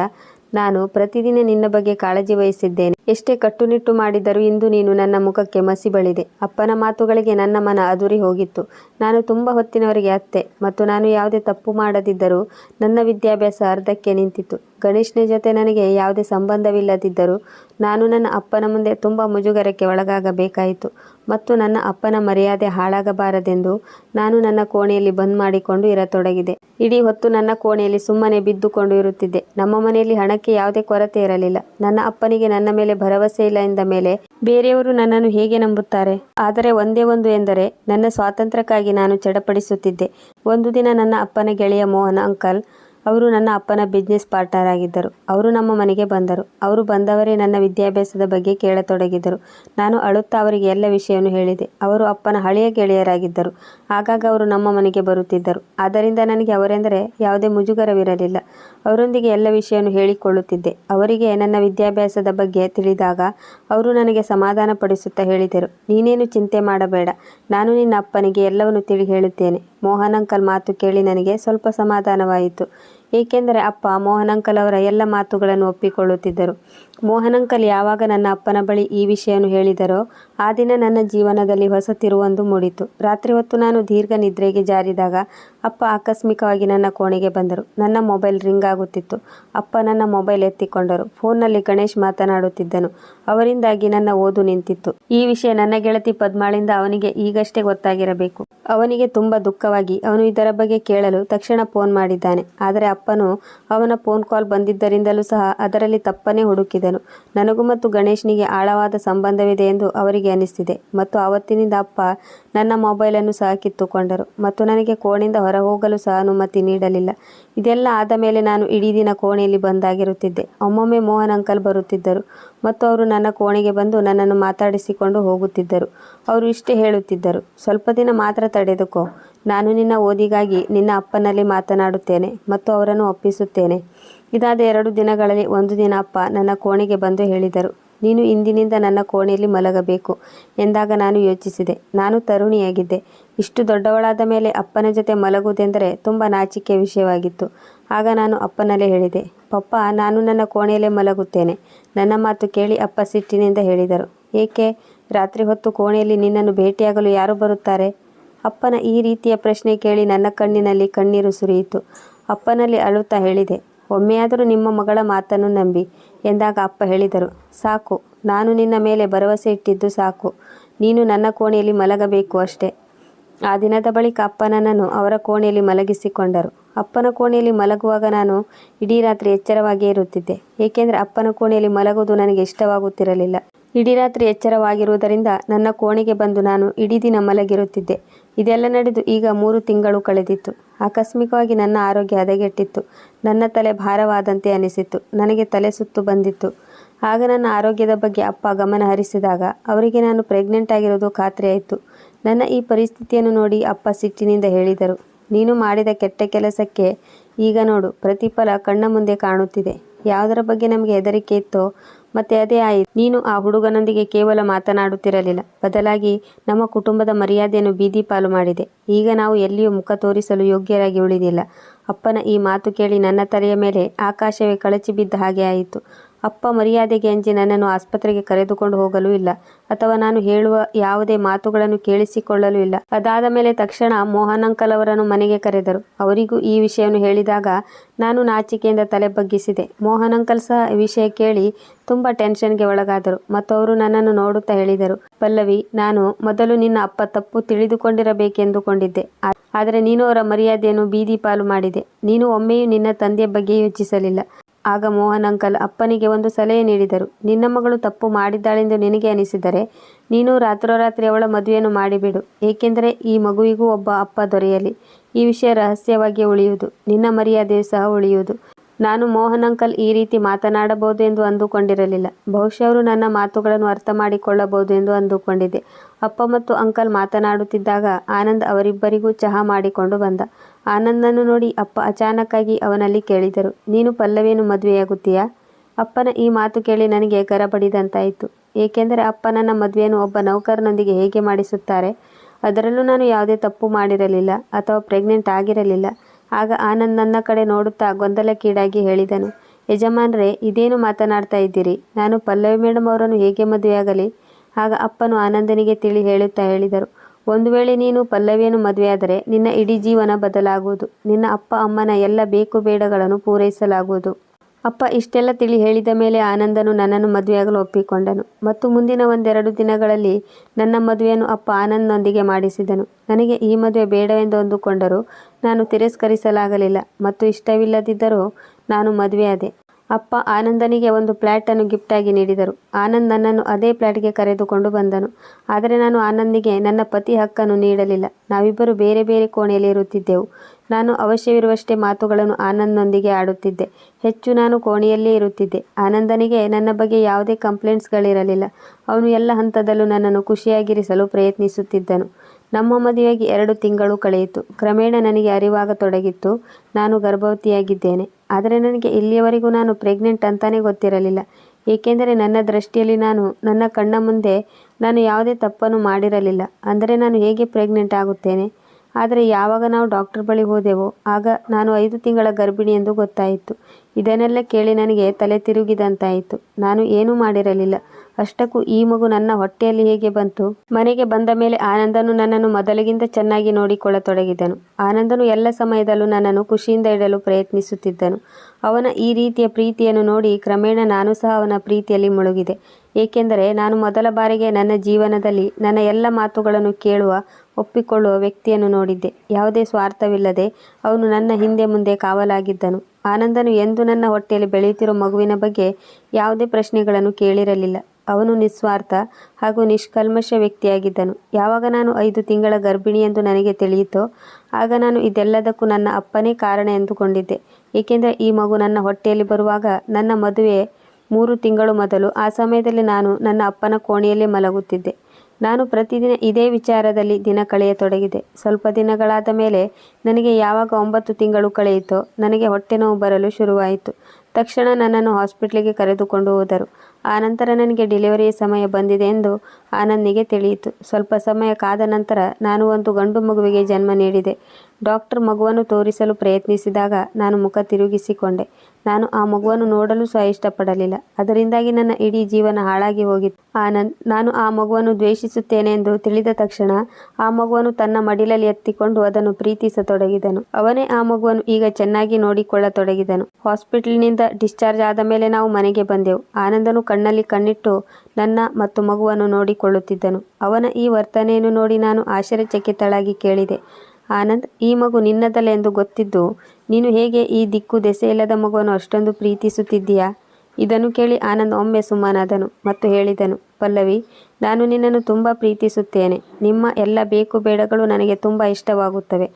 ನಾನು ಪ್ರತಿದಿನ ನಿನ್ನ ಬಗ್ಗೆ ಕಾಳಜಿ ವಹಿಸಿದ್ದೇನೆ. ಎಷ್ಟೇ ಕಟ್ಟುನಿಟ್ಟು ಮಾಡಿದರೂ ಇಂದು ನೀನು ನನ್ನ ಮುಖಕ್ಕೆ ಮಸಿ ಬಳಿದೆ. ಅಪ್ಪನ ಮಾತುಗಳಿಗೆ ನನ್ನ ಮನ ಅದುರಿ ಹೋಗಿತ್ತು. ನಾನು ತುಂಬ ಹೊತ್ತಿನವರಿಗೆ ಅತ್ತೆ, ಮತ್ತು ನಾನು ಯಾವುದೇ ತಪ್ಪು ಮಾಡದಿದ್ದರೂ ನನ್ನ ವಿದ್ಯಾಭ್ಯಾಸ ಅರ್ಧಕ್ಕೆ ನಿಂತಿತ್ತು. ಗಣೇಶ್ನ ಜೊತೆ ನನಗೆ ಯಾವುದೇ ಸಂಬಂಧವಿಲ್ಲದಿದ್ದರೂ ನಾನು ನನ್ನ ಅಪ್ಪನ ಮುಂದೆ ತುಂಬ ಮುಜುಗರಕ್ಕೆ ಒಳಗಾಗಬೇಕಾಯಿತು ಮತ್ತು ನನ್ನ ಅಪ್ಪನ ಮರ್ಯಾದೆ ಹಾಳಾಗಬಾರದೆಂದು ನಾನು ನನ್ನ ಕೋಣೆಯಲ್ಲಿ ಬಂದ್ ಮಾಡಿಕೊಂಡು ಇರತೊಡಗಿದೆ. ಇಡೀ ಹೊತ್ತು ನನ್ನ ಕೋಣೆಯಲ್ಲಿ ಸುಮ್ಮನೆ ಬಿದ್ದುಕೊಂಡು ಇರುತ್ತಿದ್ದೆ. ನಮ್ಮ ಮನೆಯಲ್ಲಿ ಹಣಕ್ಕೆ ಯಾವುದೇ ಕೊರತೆ ಇರಲಿಲ್ಲ. ನನ್ನ ಅಪ್ಪನಿಗೆ ನನ್ನ ಮೇಲೆ ಭರವಸೆ ಇಲ್ಲ ಎಂದ ಮೇಲೆ ಬೇರೆಯವರು ನನ್ನನ್ನು ಹೇಗೆ ನಂಬುತ್ತಾರೆ? ಆದರೆ ಒಂದೇ ಒಂದು ಎಂದರೆ ನನ್ನ ಸ್ವಾತಂತ್ರ್ಯಕ್ಕಾಗಿ ನಾನು ಚಡಪಡಿಸುತ್ತಿದ್ದೆ. ಒಂದು ದಿನ ನನ್ನ ಅಪ್ಪನ ಗೆಳೆಯ ಮೋಹನ ಅಂಕಲ್ ಅವರು ನನ್ನ ಅಪ್ಪನ ಬಿಸ್ನೆಸ್ ಪಾರ್ಟ್ನರ್ ಆಗಿದ್ದರು. ಅವರು ನಮ್ಮ ಮನೆಗೆ ಬಂದರು. ಅವರು ಬಂದವರೇ ನನ್ನ ವಿದ್ಯಾಭ್ಯಾಸದ ಬಗ್ಗೆ ಕೇಳತೊಡಗಿದರು. ನಾನು ಅಳುತ್ತಾ ಅವರಿಗೆ ಎಲ್ಲ ವಿಷಯವನ್ನು ಹೇಳಿದೆ. ಅವರು ಅಪ್ಪನ ಹಳೆಯ ಗೆಳೆಯರಾಗಿದ್ದರು. ಆಗಾಗ ಅವರು ನಮ್ಮ ಮನೆಗೆ ಬರುತ್ತಿದ್ದರು. ಆದ್ದರಿಂದ ನನಗೆ ಅವರೆಂದರೆ ಯಾವುದೇ ಮುಜುಗರವಿರಲಿಲ್ಲ. ಅವರೊಂದಿಗೆ ಎಲ್ಲ ವಿಷಯವನ್ನು ಹೇಳಿಕೊಳ್ಳುತ್ತಿದ್ದೆ. ಅವರಿಗೆ ನನ್ನ ವಿದ್ಯಾಭ್ಯಾಸದ ಬಗ್ಗೆ ತಿಳಿದಾಗ ಅವರು ನನಗೆ ಸಮಾಧಾನ ಪಡಿಸುತ್ತಾ ಹೇಳಿದರು. ನೀನೇನು ಚಿಂತೆ ಮಾಡಬೇಡ. ನಾನು ನಿನ್ನ ಅಪ್ಪನಿಗೆ ಎಲ್ಲವನ್ನು ತಿಳಿ ಹೇಳುತ್ತೇನೆ. ಮೋಹನ್ ಅಂಕಲ್ ಮಾತು ಕೇಳಿ ನನಗೆ ಸ್ವಲ್ಪ ಸಮಾಧಾನವಾಯಿತು. ಏಕೆಂದರೆ ಅಪ್ಪ ಮೋಹನ್ ಅಂಕಲ್ ಅವರ ಎಲ್ಲ ಮಾತುಗಳನ್ನು ಒಪ್ಪಿಕೊಳ್ಳುತ್ತಿದ್ದರು. ಮೋಹನ್ ಅಂಕಲ್ ಯಾವಾಗ ನನ್ನ ಅಪ್ಪನ ಬಳಿ ಈ ವಿಷಯವನ್ನು ಹೇಳಿದರೋ ಆ ದಿನ ನನ್ನ ಜೀವನದಲ್ಲಿ ಹೊಸ ತಿರುವೊಂದು ಮೂಡಿತು. ರಾತ್ರಿ ಹೊತ್ತು ನಾನು ದೀರ್ಘ ನಿದ್ರೆಗೆ ಜಾರಿದಾಗ ಅಪ್ಪ ಆಕಸ್ಮಿಕವಾಗಿ ನನ್ನ ಕೋಣೆಗೆ ಬಂದರು. ನನ್ನ ಮೊಬೈಲ್ ರಿಂಗ್ ಆಗುತ್ತಿತ್ತು. ಅಪ್ಪ ನನ್ನ ಮೊಬೈಲ್ ಎತ್ತಿಕೊಂಡರು. ಫೋನ್ನಲ್ಲಿ ಗಣೇಶ್ ಮಾತನಾಡುತ್ತಿದ್ದನು. ಅವರಿಂದಾಗಿ ನನ್ನ ಓದು ನಿಂತಿತ್ತು. ಈ ವಿಷಯ ನನ್ನ ಗೆಳತಿ ಪದ್ಮಾಳಿಂದ ಅವನಿಗೆ ಈಗಷ್ಟೇ ಗೊತ್ತಾಗಿರಬೇಕು. ಅವನಿಗೆ ತುಂಬ ದುಃಖವಾಗಿ ಅವನು ಇದರ ಬಗ್ಗೆ ಕೇಳಲು ತಕ್ಷಣ ಫೋನ್ ಮಾಡಿದ್ದಾನೆ. ಆದರೆ ಅಪ್ಪನು ಅವನ ಫೋನ್ ಕಾಲ್ ಬಂದಿದ್ದರಿಂದಲೂ ಸಹ ಅದರಲ್ಲಿ ತಪ್ಪನೇ ಹುಡುಕಿದನು ನನಗೂ ಮತ್ತು ಗಣೇಶನಿಗೆ ಆಳವಾದ ಸಂಬಂಧವಿದೆ ಎಂದು ಅವರಿಗೆ ಅನಿಸ್ತಿದೆ. ಮತ್ತು ಆವತ್ತಿನಿಂದ ಅಪ್ಪ ನನ್ನ ಮೊಬೈಲನ್ನು ಸಹ ಕಿತ್ತುಕೊಂಡರು. ಮತ್ತು ನನಗೆ ಕೋಣೆಯಿಂದ ಹೊರ ಹೋಗಲು ಸಹ ಅನುಮತಿ ನೀಡಲಿಲ್ಲ. ಇದೆಲ್ಲ ಆದ ಮೇಲೆ ನಾನು ಇಡೀ ದಿನ ಕೋಣೆಯಲ್ಲಿ ಬಂದಾಗಿರುತ್ತಿದ್ದೆ. ಒಮ್ಮೊಮ್ಮೆ ಮೋಹನ್ ಅಂಕಲ್ ಬರುತ್ತಿದ್ದರು. ಮತ್ತು ಅವರು ನನ್ನ ಕೋಣೆಗೆ ಬಂದು ನನ್ನನ್ನು ಮಾತಾಡಿಸಿಕೊಂಡು ಹೋಗುತ್ತಿದ್ದರು. ಅವರು ಇಷ್ಟೇ ಹೇಳುತ್ತಿದ್ದರು. ಸ್ವಲ್ಪ ದಿನ ಮಾತ್ರ ತಡೆದುಕೋ. ನಾನು ನಿನ್ನ ಓದಿಗಾಗಿ ನಿನ್ನ ಅಪ್ಪನಲ್ಲಿ ಮಾತನಾಡುತ್ತೇನೆ. ಮತ್ತು ಅವರನ್ನು ಒಪ್ಪಿಸುತ್ತೇನೆ. ಇದಾದ ಎರಡು ದಿನಗಳಲ್ಲಿ ಒಂದು ದಿನ ಅಪ್ಪ ನನ್ನ ಕೋಣೆಗೆ ಬಂದು ಹೇಳಿದರು, ನೀನು ಇಂದಿನಿಂದ ನನ್ನ ಕೋಣೆಯಲ್ಲಿ ಮಲಗಬೇಕು ಎಂದಾಗ ನಾನು ಯೋಚಿಸಿದೆ. ನಾನು ತರುಣಿಯಾಗಿದ್ದೆ. ಇಷ್ಟು ದೊಡ್ಡವಳಾದ ಮೇಲೆ ಅಪ್ಪನ ಜೊತೆ ಮಲಗುವುದೆಂದರೆ ತುಂಬ ನಾಚಿಕೆಯ ವಿಷಯವಾಗಿತ್ತು. ಆಗ ನಾನು ಅಪ್ಪನಲ್ಲೇ ಹೇಳಿದೆ, ಪಪ್ಪ, ನಾನು ನನ್ನ ಕೋಣೆಯಲ್ಲೇ ಮಲಗುತ್ತೇನೆ. ನನ್ನ ಮಾತು ಕೇಳಿ ಅಪ್ಪ ಸಿಟ್ಟಿನಿಂದ ಹೇಳಿದರು, ಏಕೆ, ರಾತ್ರಿ ಹೊತ್ತು ಕೋಣೆಯಲ್ಲಿ ನಿನ್ನನ್ನು ಭೇಟಿಯಾಗಲು ಯಾರು ಬರುತ್ತಾರೆ? ಅಪ್ಪನ ಈ ರೀತಿಯ ಪ್ರಶ್ನೆ ಕೇಳಿ ನನ್ನ ಕಣ್ಣಿನಲ್ಲಿ ಕಣ್ಣೀರು ಸುರಿಯಿತು. ಅಪ್ಪನಲ್ಲಿ ಅಳುತ್ತಾ ಹೇಳಿದೆ ಒಮ್ಮೆಯಾದರೂ ನಿಮ್ಮ ಮಗಳ ಮಾತನ್ನು ನಂಬಿ. ಎಂದಾಗ ಅಪ್ಪ ಹೇಳಿದರು, ಸಾಕು, ನಾನು ನಿನ್ನ ಮೇಲೆ ಭರವಸೆ ಇಟ್ಟಿದ್ದು ಸಾಕು. ನೀನು ನನ್ನ ಕೋಣೆಯಲ್ಲಿ ಮಲಗಬೇಕು ಅಷ್ಟೇ. ಆ ದಿನದ ಬಳಿಕ ಅಪ್ಪ ನನ್ನನ್ನು ಅವರ ಕೋಣೆಯಲ್ಲಿ ಮಲಗಿಸಿಕೊಂಡರು. ಅಪ್ಪನ ಕೋಣೆಯಲ್ಲಿ ಮಲಗುವಾಗ ನಾನು ಇಡೀ ರಾತ್ರಿ ಎಚ್ಚರವಾಗಿಯೇ ಇರುತ್ತಿದ್ದೆ. ಏಕೆಂದರೆ ಅಪ್ಪನ ಕೋಣೆಯಲ್ಲಿ ಮಲಗುವುದು ನನಗೆ ಇಷ್ಟವಾಗುತ್ತಿರಲಿಲ್ಲ. ಇಡೀ ರಾತ್ರಿ ಎಚ್ಚರವಾಗಿರುವುದರಿಂದ ನನ್ನ ಕೋಣೆಗೆ ಬಂದು ನಾನು ಇಡೀ ದಿನ ಮಲಗಿರುತ್ತಿದ್ದೆ. ಇದೆಲ್ಲ ನಡೆದು ಈಗ ಮೂರು ತಿಂಗಳು ಕಳೆದಿತ್ತು. ಆಕಸ್ಮಿಕವಾಗಿ ನನ್ನ ಆರೋಗ್ಯ ಹದಗೆಟ್ಟಿತ್ತು. ನನ್ನ ತಲೆ ಭಾರವಾದಂತೆ ಅನಿಸಿತ್ತು. ನನಗೆ ತಲೆ ಸುತ್ತು ಬಂದಿತ್ತು. ಆಗ ನನ್ನ ಆರೋಗ್ಯದ ಬಗ್ಗೆ ಅಪ್ಪ ಗಮನ ಹರಿಸಿದಾಗ ಅವರಿಗೆ ನಾನು ಪ್ರೆಗ್ನೆಂಟ್ ಆಗಿರೋದು ಖಾತ್ರಿಯಾಯಿತು ನನ್ನ ಈ ಪರಿಸ್ಥಿತಿಯನ್ನು ನೋಡಿ ಅಪ್ಪ ಸಿಟ್ಟಿನಿಂದ ಹೇಳಿದರು, ನೀನು ಮಾಡಿದ ಕೆಟ್ಟ ಕೆಲಸಕ್ಕೆ ಈಗ ನೋಡು, ಪ್ರತಿಫಲ ಕಣ್ಣ ಮುಂದೆ ಕಾಣುತ್ತಿದೆ. ಯಾವುದರ ಬಗ್ಗೆ ನಮಗೆ ಹೆದರಿಕೆ ಇತ್ತೋ ಮತ್ತೆ ಅದೇ ಆಯಿತು. ನೀನು ಆ ಹುಡುಗನೊಂದಿಗೆ ಕೇವಲ ಮಾತನಾಡುತ್ತಿರಲಿಲ್ಲ. ಬದಲಾಗಿ ನಮ್ಮ ಕುಟುಂಬದ ಮರ್ಯಾದೆಯನ್ನು ಬೀದಿ ಪಾಲು ಮಾಡಿದೆ. ಈಗ ನಾವು ಎಲ್ಲಿಯೂ ಮುಖ ತೋರಿಸಲು ಯೋಗ್ಯರಾಗಿ ಉಳಿದಿಲ್ಲ. ಅಪ್ಪನ ಈ ಮಾತು ಕೇಳಿ ನನ್ನ ತಲೆಯ ಮೇಲೆ ಆಕಾಶವೇ ಕಳಚಿ ಬಿದ್ದ ಹಾಗೆ ಆಯಿತು. ಅಪ್ಪ ಮರ್ಯಾದೆಗೆ ಅಂಜಿ ನನ್ನನ್ನು ಆಸ್ಪತ್ರೆಗೆ ಕರೆದುಕೊಂಡು ಹೋಗಲು ಇಲ್ಲ. ಅಥವಾ ನಾನು ಹೇಳುವ ಯಾವುದೇ ಮಾತುಗಳನ್ನು ಕೇಳಿಸಿಕೊಳ್ಳಲು ಇಲ್ಲ. ಅದಾದ ಮೇಲೆ ತಕ್ಷಣ ಮೋಹನ್ ಅಂಕಲ್ ಅವರನ್ನು ಮನೆಗೆ ಕರೆದರು. ಅವರಿಗೂ ಈ ವಿಷಯವನ್ನು ಹೇಳಿದಾಗ ನಾನು ನಾಚಿಕೆಯಿಂದ ತಲೆ ಬಗ್ಗಿಸಿದೆ. ಮೋಹನ್ ಅಂಕಲ್ ಸಹ ವಿಷಯ ಕೇಳಿ ತುಂಬ ಟೆನ್ಷನ್ಗೆ ಒಳಗಾದರು ಮತ್ತು ಅವರು ನನ್ನನ್ನು ನೋಡುತ್ತಾ ಹೇಳಿದರು, ಪಲ್ಲವಿ, ನಾನು ಮೊದಲು ನಿನ್ನ ಅಪ್ಪ ತಪ್ಪು ತಿಳಿದುಕೊಂಡಿರಬೇಕೆಂದುಕೊಂಡಿದ್ದೆ. ಆದರೆ ನೀನು ಅವರ ಮರ್ಯಾದೆಯನ್ನು ಬೀದಿ ಪಾಲು ಮಾಡಿದೆ. ನೀನು ಒಮ್ಮೆಯೂ ನಿನ್ನ ತಂದೆಯ ಬಗ್ಗೆ ಯೋಚಿಸಲಿಲ್ಲ. ಆಗ ಮೋಹನ್ ಅಂಕಲ್ ಅಪ್ಪನಿಗೆ ಒಂದು ಸಲಹೆ ನೀಡಿದರು. ನಿನ್ನ ಮಗಳು ತಪ್ಪು ಮಾಡಿದ್ದಾಳೆಂದು ನಿನಗೆ ಅನಿಸಿದರೆ ನೀನು ರಾತ್ರೋರಾತ್ರಿ ಅವಳ ಮದುವೆಯನ್ನು ಮಾಡಿಬಿಡು. ಏಕೆಂದರೆ ಈ ಮಗುವಿಗೂ ಒಬ್ಬ ಅಪ್ಪ ದೊರೆಯಲಿ. ಈ ವಿಷಯ ರಹಸ್ಯವಾಗಿ ಉಳಿಯುವುದು. ನಿನ್ನ ಮರ್ಯಾದೆಯು ಸಹ ಉಳಿಯುವುದು. ನಾನು ಮೋಹನ್ ಅಂಕಲ್ ಈ ರೀತಿ ಮಾತನಾಡಬಹುದು ಎಂದು ಅಂದುಕೊಂಡಿರಲಿಲ್ಲ. ಬಹುಶಃ ಅವರು ನನ್ನ ಮಾತುಗಳನ್ನು ಅರ್ಥ ಮಾಡಿಕೊಳ್ಳಬಹುದು ಎಂದು ಅಂದುಕೊಂಡಿದ್ದೆ. ಅಪ್ಪ ಮತ್ತು ಅಂಕಲ್ ಮಾತನಾಡುತ್ತಿದ್ದಾಗ ಆನಂದ್ ಅವರಿಬ್ಬರಿಗೂ ಚಹಾ ಮಾಡಿಕೊಂಡು ಬಂದ. ಆನಂದನ್ನು ನೋಡಿ ಅಪ್ಪ ಅಚಾನಕ್ಕಾಗಿ ಅವನಲ್ಲಿ ಕೇಳಿದರು. ನೀನು ಪಲ್ಲವೇನು ಮದುವೆಯಾಗುತ್ತೀಯಾ? ಅಪ್ಪನ ಈ ಮಾತು ಕೇಳಿ ನನಗೆ ಗರಬಡಿದಂತಾಯಿತು. ಏಕೆಂದರೆ ಅಪ್ಪ ನನ್ನ ಮದುವೆಯನ್ನು ಒಬ್ಬ ನೌಕರನೊಂದಿಗೆ ಹೇಗೆ ಮಾಡಿಸುತ್ತಾರೆ? ಅದರಲ್ಲೂ ನಾನು ಯಾವುದೇ ತಪ್ಪು ಮಾಡಿರಲಿಲ್ಲ ಅಥವಾ ಪ್ರೆಗ್ನೆಂಟ್ ಆಗಿರಲಿಲ್ಲ. ಆಗ ಆನಂದ್ ನನ್ನ ಕಡೆ ನೋಡುತ್ತಾ ಗೊಂದಲಕ್ಕೀಡಾಗಿ ಹೇಳಿದನು, ಯಜಮಾನ್ರೇ, ಇದೇನು ಮಾತನಾಡ್ತಾ ಇದ್ದೀರಿ? ನಾನು ಪಲ್ಲವಿ ಮೇಡಮ್ ಅವರನ್ನು ಹೇಗೆ ಮದುವೆಯಾಗಲಿ? ಆಗ ಅಪ್ಪನು ಆನಂದನಿಗೆ ತಿಳಿ ಹೇಳುತ್ತಾ ಹೇಳಿದರು, ಒಂದು ವೇಳೆ ನೀನು ಪಲ್ಲವಿಯನ್ನು ಮದುವೆಯಾದರೆ ನಿನ್ನ ಇಡೀ ಜೀವನ ಬದಲಾಗುವುದು. ನಿನ್ನ ಅಪ್ಪ, ಅಮ್ಮನ ಎಲ್ಲ ಬೇಕು ಬೇಡಗಳನ್ನು ಪೂರೈಸಲಾಗುವುದು. ಅಪ್ಪ ಇಷ್ಟೆಲ್ಲ ತಿಳಿ ಹೇಳಿದ ಮೇಲೆ ಆನಂದನು ನನ್ನನ್ನು ಮದುವೆಯಾಗಲು ಒಪ್ಪಿಕೊಂಡನು. ಮತ್ತು ಮುಂದಿನ ಒಂದೆರಡು ದಿನಗಳಲ್ಲಿ ನನ್ನ ಮದುವೆಯನ್ನು ಅಪ್ಪ ಆನಂದ್ನೊಂದಿಗೆ ಮಾಡಿಸಿದನು. ನನಗೆ ಈ ಮದುವೆ ಬೇಡವೆಂದು ಅಂದುಕೊಂಡರೂ ನಾನು ತಿರಸ್ಕರಿಸಲಾಗಲಿಲ್ಲ. ಮತ್ತು ಇಷ್ಟವಿಲ್ಲದಿದ್ದರೂ ನಾನು ಮದುವೆಯಾದೆ. ಅಪ್ಪ ಆನಂದನಿಗೆ ಒಂದು ಫ್ಲ್ಯಾಟನ್ನು ಗಿಫ್ಟಾಗಿ ನೀಡಿದರು. ಆನಂದ್ ನನ್ನನ್ನು ಅದೇ ಫ್ಲ್ಯಾಟ್ಗೆ ಕರೆದುಕೊಂಡು ಬಂದನು. ಆದರೆ ನಾನು ಆನಂದಿಗೆ ನನ್ನ ಪತಿ ಹಕ್ಕನ್ನು ನೀಡಲಿಲ್ಲ. ನಾವಿಬ್ಬರು ಬೇರೆ ಬೇರೆ ಕೋಣೆಯಲ್ಲಿ ಇರುತ್ತಿದ್ದೆವು. ನಾನು ಅವಶ್ಯವಿರುವಷ್ಟೇ ಮಾತುಗಳನ್ನು ಆನಂದ್ನೊಂದಿಗೆ ಆಡುತ್ತಿದ್ದೆ. ಹೆಚ್ಚು ನಾನು ಕೋಣೆಯಲ್ಲೇ ಇರುತ್ತಿದ್ದೆ. ಆನಂದನಿಗೆ ನನ್ನ ಬಗ್ಗೆ ಯಾವುದೇ ಕಂಪ್ಲೇಂಟ್ಸ್ಗಳಿರಲಿಲ್ಲ. ಅವನು ಎಲ್ಲ ಹಂತದಲ್ಲೂ ನನ್ನನ್ನು ಖುಷಿಯಾಗಿರಿಸಲು ಪ್ರಯತ್ನಿಸುತ್ತಿದ್ದನು. ನಮ್ಮ ಮದುವೆಗೆ ಎರಡು ತಿಂಗಳು ಕಳೆಯಿತು. ಕ್ರಮೇಣ ನನಗೆ ಅರಿವಾಗತೊಡಗಿತ್ತು ನಾನು ಗರ್ಭವತಿಯಾಗಿದ್ದೇನೆ. ಆದರೆ ನನಗೆ ಇಲ್ಲಿಯವರೆಗೂ ನಾನು ಪ್ರೆಗ್ನೆಂಟ್ ಅಂತಾನೆ ಗೊತ್ತಿರಲಿಲ್ಲ. ಏಕೆಂದರೆ ನನ್ನ ದೃಷ್ಟಿಯಲ್ಲಿ ನಾನು, ನನ್ನ ಕಣ್ಣ ಮುಂದೆ ನಾನು ಯಾವುದೇ ತಪ್ಪನ್ನು ಮಾಡಿರಲಿಲ್ಲ. ಅಂದರೆ ನಾನು ಹೇಗೆ ಪ್ರೆಗ್ನೆಂಟ್ ಆಗುತ್ತೇನೆ? ಆದರೆ ಯಾವಾಗ ನಾವು ಡಾಕ್ಟರ್ ಬಳಿ ಹೋದೆವೋ, ಆಗ ನಾನು ಐದು ತಿಂಗಳ ಗರ್ಭಿಣಿ ಎಂದು ಗೊತ್ತಾಯಿತು. ಇದನ್ನೆಲ್ಲ ಕೇಳಿ ನನಗೆ ತಲೆ ತಿರುಗಿದಂತಾಯಿತು. ನಾನು ಏನೂ ಮಾಡಿರಲಿಲ್ಲ. ಅಷ್ಟಕ್ಕೂ ಈ ಮಗು ನನ್ನ ಹೊಟ್ಟೆಯಲ್ಲಿ ಹೇಗೆ ಬಂತು? ಮನೆಗೆ ಬಂದ ಮೇಲೆ ಆನಂದನು ನನ್ನನ್ನು ಮೊದಲಿಗಿಂತ ಚೆನ್ನಾಗಿ ನೋಡಿಕೊಳ್ಳತೊಡಗಿದನು. ಆನಂದನು ಎಲ್ಲ ಸಮಯದಲ್ಲೂ ನನ್ನನ್ನು ಖುಷಿಯಿಂದ ಇಡಲು ಪ್ರಯತ್ನಿಸುತ್ತಿದ್ದನು. ಅವನ ಈ ರೀತಿಯ ಪ್ರೀತಿಯನ್ನು ನೋಡಿ ಕ್ರಮೇಣ ನಾನು ಸಹ ಅವನ ಪ್ರೀತಿಯಲ್ಲಿ ಮುಳುಗಿದೆ. ಏಕೆಂದರೆ ನಾನು ಮೊದಲ ಬಾರಿಗೆ ನನ್ನ ಜೀವನದಲ್ಲಿ ನನ್ನ ಎಲ್ಲ ಮಾತುಗಳನ್ನು ಕೇಳುವ ಒಪ್ಪಿಕೊಳ್ಳುವ ವ್ಯಕ್ತಿಯನ್ನು ನೋಡಿದ್ದೆ. ಯಾವುದೇ ಸ್ವಾರ್ಥವಿಲ್ಲದೆ ಅವನು ನನ್ನ ಹಿಂದೆ ಮುಂದೆ ಕಾವಲಾಗಿದ್ದನು. ಆನಂದನು ಎಂದು ನನ್ನ ಹೊಟ್ಟೆಯಲ್ಲಿ ಬೆಳೆಯುತ್ತಿರುವ ಮಗುವಿನ ಬಗ್ಗೆ ಯಾವುದೇ ಪ್ರಶ್ನೆಗಳನ್ನು ಕೇಳಿರಲಿಲ್ಲ. ಅವನು ನಿಸ್ವಾರ್ಥ ಹಾಗೂ ನಿಷ್ಕಲ್ಮಶ ವ್ಯಕ್ತಿಯಾಗಿದ್ದನು. ಯಾವಾಗ ನಾನು ಐದು ತಿಂಗಳ ಗರ್ಭಿಣಿ ಎಂದು ನನಗೆ ತಿಳಿಯಿತೋ, ಆಗ ನಾನು ಇದೆಲ್ಲದಕ್ಕೂ ನನ್ನ ಅಪ್ಪನೇ ಕಾರಣ ಎಂದುಕೊಂಡಿದ್ದೆ. ಏಕೆಂದರೆ ಈ ಮಗು ನನ್ನ ಹೊಟ್ಟೆಯಲ್ಲಿ ಬರುವಾಗ ನನ್ನ ಮದುವೆ ಮೂರು ತಿಂಗಳು ಮೊದಲು ಆ ಸಮಯದಲ್ಲಿ ನಾನು ನನ್ನ ಅಪ್ಪನ ಕೋಣೆಯಲ್ಲೇ ಮಲಗುತ್ತಿದ್ದೆ. ನಾನು ಪ್ರತಿದಿನ ಇದೇ ವಿಚಾರದಲ್ಲಿ ದಿನ ಕಳೆಯತೊಡಗಿದೆ. ಸ್ವಲ್ಪ ದಿನಗಳಾದ ಮೇಲೆ ನನಗೆ ಯಾವಾಗ ಒಂಬತ್ತು ತಿಂಗಳು ಕಳೆಯಿತೋ, ನನಗೆ ಹೊಟ್ಟೆ ನೋವು ಬರಲು ಶುರುವಾಯಿತು. ತಕ್ಷಣ ನನ್ನನ್ನು ಹಾಸ್ಪಿಟ್ಲಿಗೆ ಕರೆದುಕೊಂಡು ಹೋದರು. ಆನಂತರ ನನಗೆ ಡೆಲಿವರಿಯ ಸಮಯ ಬಂದಿದೆ ಎಂದು ಆನಂದ್ನಿಗೆ ತಿಳಿಯಿತು. ಸ್ವಲ್ಪ ಸಮಯ ಕಾದ ನಂತರ ನಾನು ಒಂದು ಗಂಡು ಮಗುವಿಗೆ ಜನ್ಮ ನೀಡಿದೆ. ಡಾಕ್ಟರ್ ಮಗುವನ್ನು ತೋರಿಸಲು ಪ್ರಯತ್ನಿಸಿದಾಗ ನಾನು ಮುಖ ತಿರುಗಿಸಿಕೊಂಡೆ. ನಾನು ಆ ಮಗುವನ್ನು ನೋಡಲು ಸಹ ಇಷ್ಟಪಡಲಿಲ್ಲ. ಅದರಿಂದಾಗಿ ನನ್ನ ಇಡೀ ಜೀವನ ಹಾಳಾಗಿ ಹೋಗಿತ್ತು. ಆನಂದ್, ನಾನು ಆ ಮಗುವನ್ನು ದ್ವೇಷಿಸುತ್ತೇನೆ ಎಂದು ತಿಳಿದ ತಕ್ಷಣ ಆ ಮಗುವನ್ನು ತನ್ನ ಮಡಿಲಲ್ಲಿ ಎತ್ತಿಕೊಂಡು ಅದನ್ನು ಪ್ರೀತಿಸತೊಡಗಿದನು. ಅವನೇ ಆ ಮಗುವನ್ನು ಈಗ ಚೆನ್ನಾಗಿ ನೋಡಿಕೊಳ್ಳತೊಡಗಿದನು. ಹಾಸ್ಪಿಟಲ್ನಿಂದ ಡಿಸ್ಚಾರ್ಜ್ ಆದ ಮೇಲೆ ನಾವು ಮನೆಗೆ ಬಂದೆವು. ಆನಂದನು ಕಣ್ಣಲ್ಲಿ ಕಣ್ಣಿಟ್ಟು ನನ್ನ ಮತ್ತು ಮಗುವನ್ನು ನೋಡಿಕೊಳ್ಳುತ್ತಿದ್ದನು. ಅವನ ಈ ವರ್ತನೆಯನ್ನು ನೋಡಿ ನಾನು ಆಶ್ಚರ್ಯಚಕಿತಳಾಗಿ ಕೇಳಿದೆ. ಆನಂದ್, ಈ ಮಗು ನಿನ್ನದಲ್ಲ ಎಂದು ಗೊತ್ತಿದ್ದು, ನೀನು ಹೇಗೆ ಈ ದಿಕ್ಕು ದೆಸೆಯಿಲ್ಲದ ಮಗುವನ್ನು ಅಷ್ಟೊಂದು ಪ್ರೀತಿಸುತ್ತಿದ್ದೀಯಾ? ಇದನ್ನು ಕೇಳಿ ಆನಂದ್ ಒಮ್ಮೆ ಸುಮ್ಮನಾದನು ಮತ್ತು ಹೇಳಿದನು, ಪಲ್ಲವಿ, ನಾನು ನಿನ್ನನ್ನು ತುಂಬ ಪ್ರೀತಿಸುತ್ತೇನೆ. ನಿಮ್ಮ ಎಲ್ಲ ಬೇಕು ಬೇಡಗಳು ನನಗೆ ತುಂಬ ಇಷ್ಟವಾಗುತ್ತವೆ.